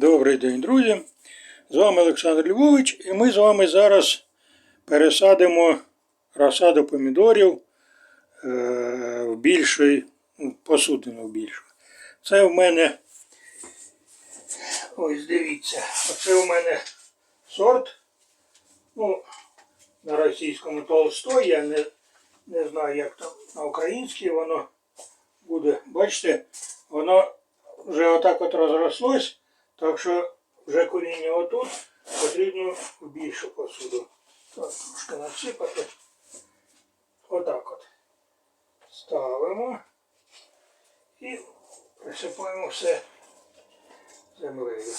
Добрий день, друзі! З вами Олександр Львович, і ми з вами зараз пересадимо розсаду помідорів е, в більший, ну, посудину в більшу. Це в мене, ось дивіться, оце в мене сорт, ну, на російському Толстой, я не, не знаю, як там на українській воно буде. Бачите, воно вже отак от розрослось, так що вже коріння отут потрібно в більшу посуду. Так, трошки насипати. Отак от. Ставимо і присипаємо все землею.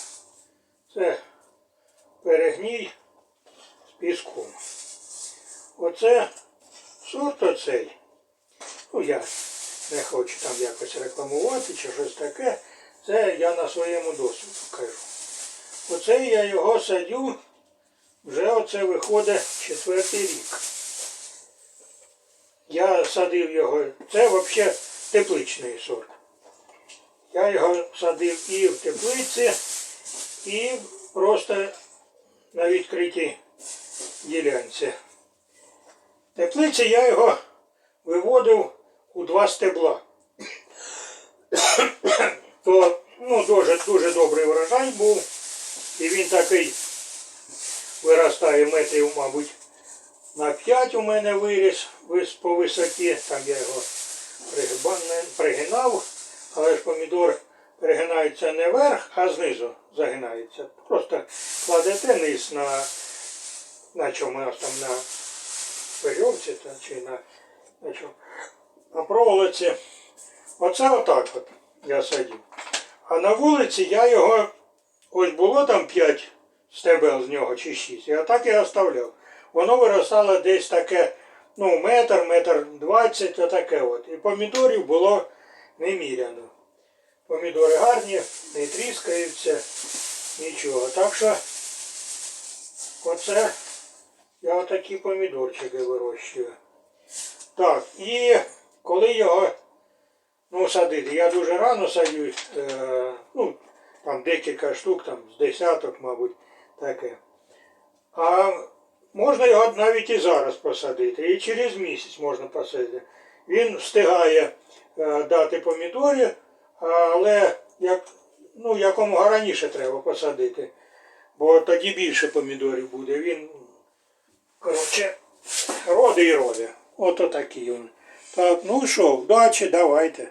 Це перегній з піском. Оце сорт оцей. Ну я не хочу там якось рекламувати чи щось таке. Це я на своєму досвіду кажу. Оце я його садю, вже оце виходить четвертий рік. Я садив його, це взагалі тепличний сорт. Я його садив і в теплиці, і просто на відкритій ділянці. Теплиці я його виводив у два стебла. То ну, дуже, дуже добрий врожай був. І він такий виростає метрів, мабуть, на 5 у мене виріс по висоті. Там я його пригинав, але ж помідор перегинається не вверх, а знизу загинається. Просто кладете низ на, на чому там на верьовці чи на, на чому. На проволоці. Оце отак от я садив. А на вулиці я його, ось було там 5 стебел з нього чи 6, я так і оставляв. Воно виростало десь таке, ну, метр, метр двадцять, отаке от. І помідорів було неміряно. Помідори гарні, не тріскаються, нічого. Так що оце я отакі помідорчики вирощую. Так, і коли його ну, садити, я дуже рано садю, е, ну, там декілька штук, там з десяток, мабуть, таке. А можна його навіть і зараз посадити, і через місяць можна посадити. Він встигає е, дати помідорі, але як, ну, якомога раніше треба посадити, бо тоді більше помідорів буде. Він, коротше, роди і роди. Ото такий він. Так, ну що, вдачі, давайте.